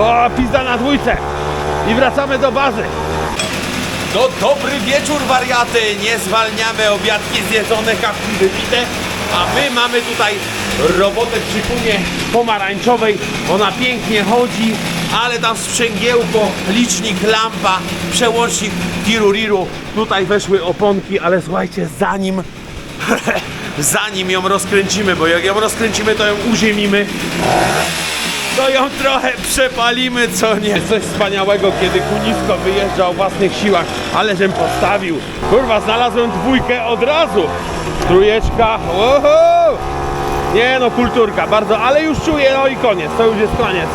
O, pizda na dwójce. I wracamy do bazy. No dobry wieczór wariaty, nie zwalniamy, obiadki zjedzone, kawki wypite, a my mamy tutaj robotę przy kumie pomarańczowej, ona pięknie chodzi, ale tam sprzęgiełko, licznik, lampa, przełącznik, tiruriru, tutaj weszły oponki, ale słuchajcie, zanim, zanim ją rozkręcimy, bo jak ją rozkręcimy, to ją uziemimy, ją trochę przepalimy, co nie? Coś wspaniałego, kiedy kunisko wyjeżdża o własnych siłach, ale żem postawił. Kurwa, znalazłem dwójkę od razu. Trójeczka, oho! Nie no, kulturka, bardzo, ale już czuję, no i koniec, to już jest koniec.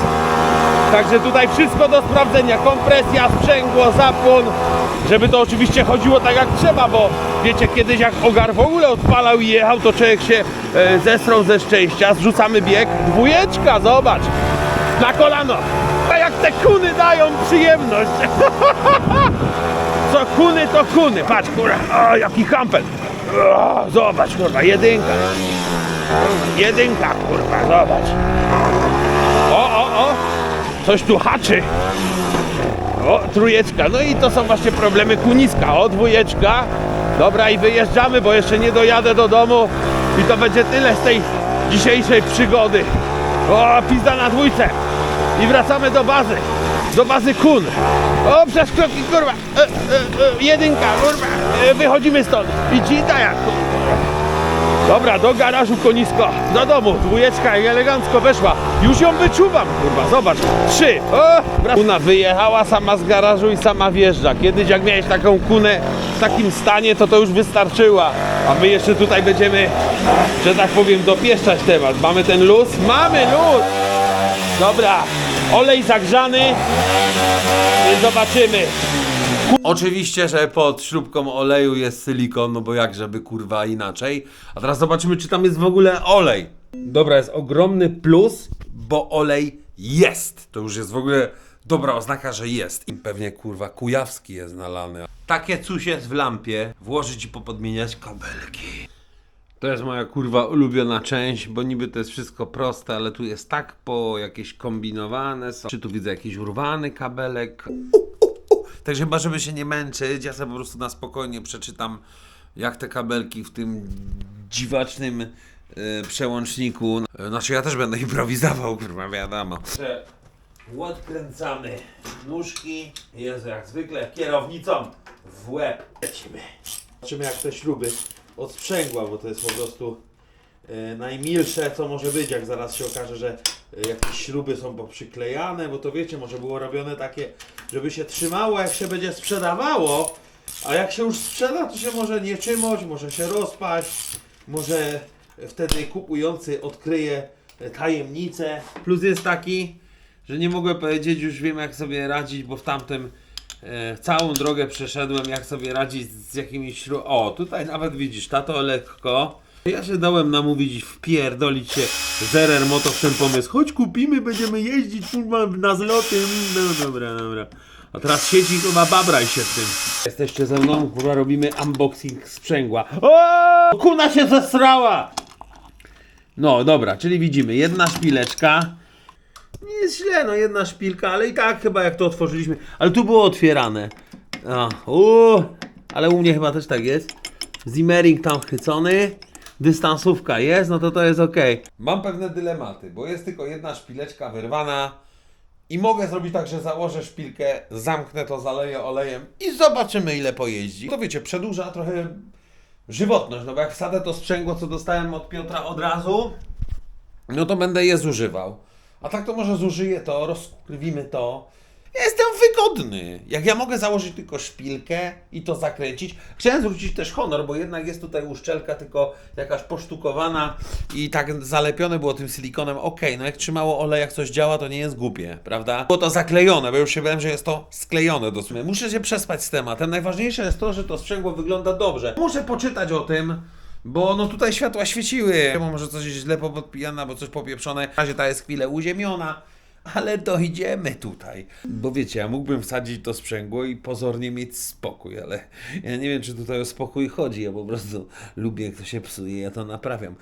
Także tutaj wszystko do sprawdzenia, kompresja, sprzęgło, zapłon, żeby to oczywiście chodziło tak jak trzeba, bo wiecie, kiedyś jak ogar w ogóle odpalał i jechał, to człowiek się e, zesrał ze szczęścia, zrzucamy bieg, dwójeczka, zobacz, na kolano, a jak te kuny dają przyjemność. Co kuny, to kuny, patrz kurwa, o, jaki hampel, o, zobacz kurwa, jedynka, jedynka kurwa, zobacz. O, o, o! Coś tu haczy. O, trójeczka. No i to są właśnie problemy kuniska. O, dwójeczka. Dobra, i wyjeżdżamy, bo jeszcze nie dojadę do domu. I to będzie tyle z tej dzisiejszej przygody. O, pizda na dwójce. I wracamy do bazy. Do bazy kun. O, przez kroki, kurwa. E, e, e, jedynka, kurwa. E, wychodzimy stąd. I cita jak. Dobra, do garażu konisko, do domu, dwójeczka elegancko weszła. Już ją wyczuwam, kurwa, zobacz. Trzy. O, Kuna wyjechała sama z garażu i sama wjeżdża. Kiedyś jak miałeś taką kunę w takim stanie, to to już wystarczyła. A my jeszcze tutaj będziemy, że tak powiem, dopieszczać temat. Mamy ten luz? Mamy luz! Dobra, olej zagrzany, zobaczymy. Oczywiście, że pod śrubką oleju jest silikon, no bo jak żeby kurwa inaczej. A teraz zobaczymy, czy tam jest w ogóle olej. Dobra, jest ogromny plus, bo olej jest. To już jest w ogóle dobra oznaka, że jest. I pewnie kurwa kujawski jest nalany. Takie coś jest w lampie. Włożyć i popodmieniać kabelki. To jest moja kurwa ulubiona część, bo niby to jest wszystko proste, ale tu jest tak po jakieś kombinowane. Są. Czy tu widzę jakiś urwany kabelek? Także chyba, żeby się nie męczyć, ja sobie po prostu na spokojnie przeczytam, jak te kabelki w tym dziwacznym e, przełączniku. E, Znaczy, ja też będę improwizował, kurwa, wiadomo. Odkręcamy nóżki, jest jak zwykle kierownicą w łeb. Lecimy. Zobaczymy jak te śruby od sprzęgła, bo to jest po prostu e, najmilsze co może być, jak zaraz się okaże, że e, jakieś śruby są poprzyklejane, bo to wiecie, może było robione takie, żeby się trzymało jak się będzie sprzedawało, a jak się już sprzeda, to się może nie trzymać, może się rozpaść, może wtedy kupujący odkryje e, tajemnicę. Plus jest taki, że nie mogę powiedzieć, już wiem jak sobie radzić, bo w tamtym całą drogę przeszedłem, jak sobie radzić z jakimiś. O, tutaj nawet widzisz, tato lekko. Ja się dałem namówić wpierdolić się z RR Moto w ten pomysł. Chodź kupimy, będziemy jeździć kurwa, na zloty. No dobra, dobra. A teraz siedzi chyba babraj się w tym. Jesteście ze mną, kurwa, robimy unboxing sprzęgła. O! Kuna się zesrała! No dobra, czyli widzimy, jedna szpileczka. Nie jest źle, no jedna szpilka, ale i tak chyba jak to otworzyliśmy. Ale tu było otwierane. A, u, ale u mnie chyba też tak jest. Zimmering tam chwycony. Dystansówka jest, no to to jest ok. Mam pewne dylematy, bo jest tylko jedna szpileczka wyrwana i mogę zrobić tak, że założę szpilkę, zamknę to, zaleję olejem i zobaczymy ile pojeździ. To wiecie, przedłuża trochę żywotność, no bo jak wsadę to sprzęgło, co dostałem od Piotra od razu, no to będę je zużywał. A tak to może zużyję to, rozkrwimy to. Jestem wygodny. Jak ja mogę założyć tylko szpilkę i to zakręcić. Chciałem zwrócić też honor, bo jednak jest tutaj uszczelka tylko jakaś posztukowana i tak zalepione było tym silikonem. Okej, no jak trzymało olej, jak coś działa, to nie jest głupie, prawda? Było to zaklejone, bo już się bałem, że jest to sklejone do sumie. Muszę się przespać z tematem. Najważniejsze jest to, że to sprzęgło wygląda dobrze. Muszę poczytać o tym. Bo no tutaj światła świeciły. Bo może coś jest źle podpijane, albo coś popieprzone. W razie ta jest chwilę uziemiona. Ale dojdziemy tutaj. Bo wiecie, ja mógłbym wsadzić to sprzęgło i pozornie mieć spokój, ale ja nie wiem, czy tutaj o spokój chodzi. Ja po prostu lubię, jak to się psuje, ja to naprawiam.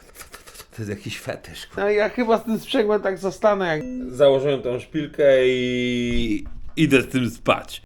To jest jakiś fetysz. No ja chyba z tym sprzęgłem tak zostanę, jak założyłem tą szpilkę i idę z tym spać.